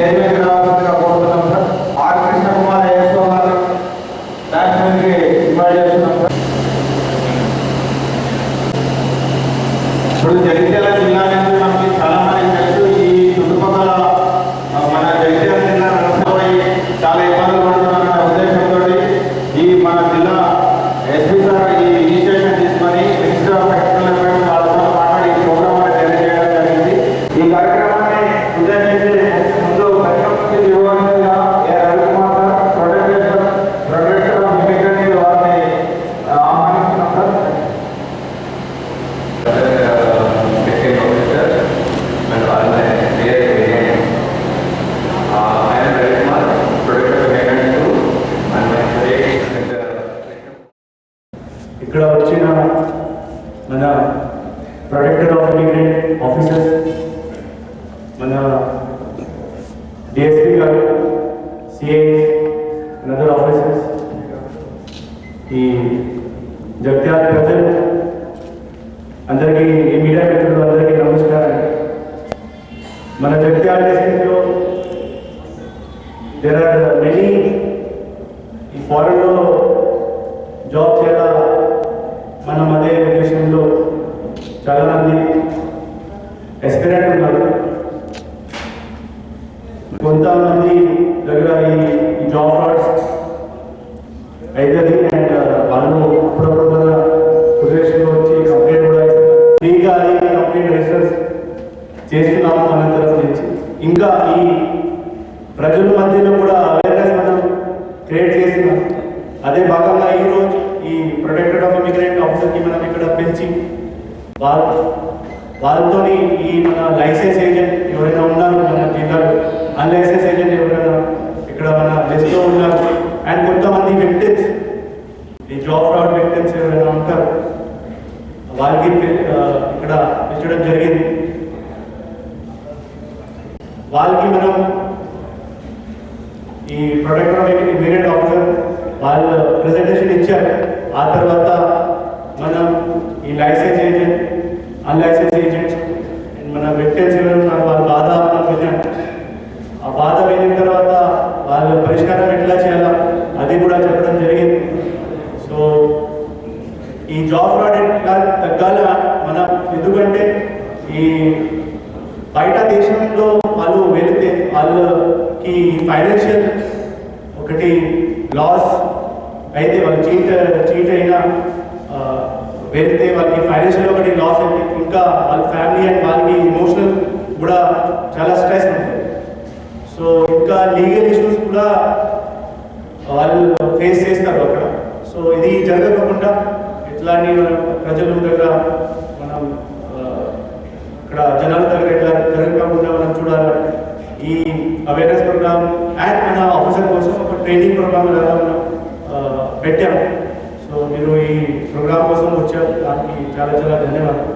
Chairman రావాల్సిందిగా కోరుతున్నాం sir are Krishna Kumar ASO గారు రాష్ట్రానికి ఇప్పుడు జగిత్యాల జిల్లా इकड़ मैं प्रोडक्टर ऑफ़ इंटीग्रेट ऑफिसर्स मैं डीएसपी का सीएर ऑफिसर्स जगत्याल प्रजल अंदर की मीडिया मित्र अंदर की नमस्कार मैं Jagtial district there are many foreign job चेला మనం అదే దేశంలో చాలామంది ఎస్పిరెంట్ ఉన్నారు. కొంతమంది దగ్గర ఈ జాబ్ కార్డ్స్ అవుతుంది అండ్ వాళ్ళు అప్పుడప్పుడు మన ప్రదేశంలో వచ్చి కంప్లైంట్ కూడా ఇంకా ఫ్రీగా ఈ కంప్లైంట్ రిజిస్టర్స్ చేస్తున్నాము మన తరఫు నుంచి. ఇంకా ఈ ప్రజల మధ్యలో కూడా అవేర్నెస్ మనం క్రియేట్ చేస్తున్నాం అదే భాగంగా ఈ రోజు ఈ ప్రొటెక్టెడ్ ఆఫ్ ఇమిగ్రెంట్ ఆఫీసర్కి మనం ఇక్కడ పెంచి వాళ్ళ వాళ్ళతోని ఈ మన లైసెన్స్ ఏజెంట్ ఎవరైనా ఉన్నారు మన జిల్లాలో అన్లైసెన్స్ ఏజెంట్ ఎవరైనా ఇక్కడ మన లిస్ట్లో ఉన్నారు. అండ్ కొంతమంది విక్టిమ్స్ ఈ జాబ్ ఫ్రాడ్ విక్టిమ్స్ ఎవరైనా ఉంటారు వాళ్ళకి ఇక్కడ పెంచడం జరిగింది. వాళ్ళకి మనం ఈ ప్రొటెక్టర్ ఇమీడియట్ ఆఫీసర్ వాళ్ళు ప్రెజెంటేషన్ ఇచ్చారు. ఆ తర్వాత మనం ఈ licence agent unlicensed agents and మన వెక్టెన్స్ ఉన్నారు వాళ్ళ బాధ మనం విన్నాం. ఆ బాధ వినిన తర్వాత వాళ్ళ పరిష్కారం ఎట్లా చేయాలా అది కూడా చెప్పడం జరిగింది. సో ఈ జాబ్ ఫ్రాడ్ ఎట్లా తగ్గాల మనం? ఎందుకంటే ఈ బయట దేశంలో వాళ్ళు వెళితే కి ఫైనాన్షియల్ ఒకటి లాస్ అయితే వాళ్ళు చీట్ చీట్ అయినా వెళ్తే వాళ్ళకి ఫైనాన్షియల్ ఒకటి లాస్ అయితే ఇంకా వాళ్ళ ఫ్యామిలీ అండ్ వాళ్ళకి ఇమోషనల్ కూడా చాలా స్ట్రెస్ ఉంటుంది. సో ఇంకా లీగల్ ఇష్యూస్ కూడా వాళ్ళు ఫేస్ చేస్తారు అక్కడ. సో ఇది జరగకుండా ఇట్లాంటి ప్రజలు ప్రజల దగ్గర మనం ఇక్కడ జనాల దగ్గర ఎట్లా జరగకుండా మనం చూడాలంటే ఈ అవేర్నెస్ ప్రోగ్రామ్ అండ్ మన ఆఫీసర్ కోసం ఒక ట్రైనింగ్ ప్రోగ్రామ్ లాగా మనం పెట్టాము సో మీరు ఈ ప్రోగ్రామ్ కోసం వచ్చారు. దానికి చాలా చాలా ధన్యవాదాలు.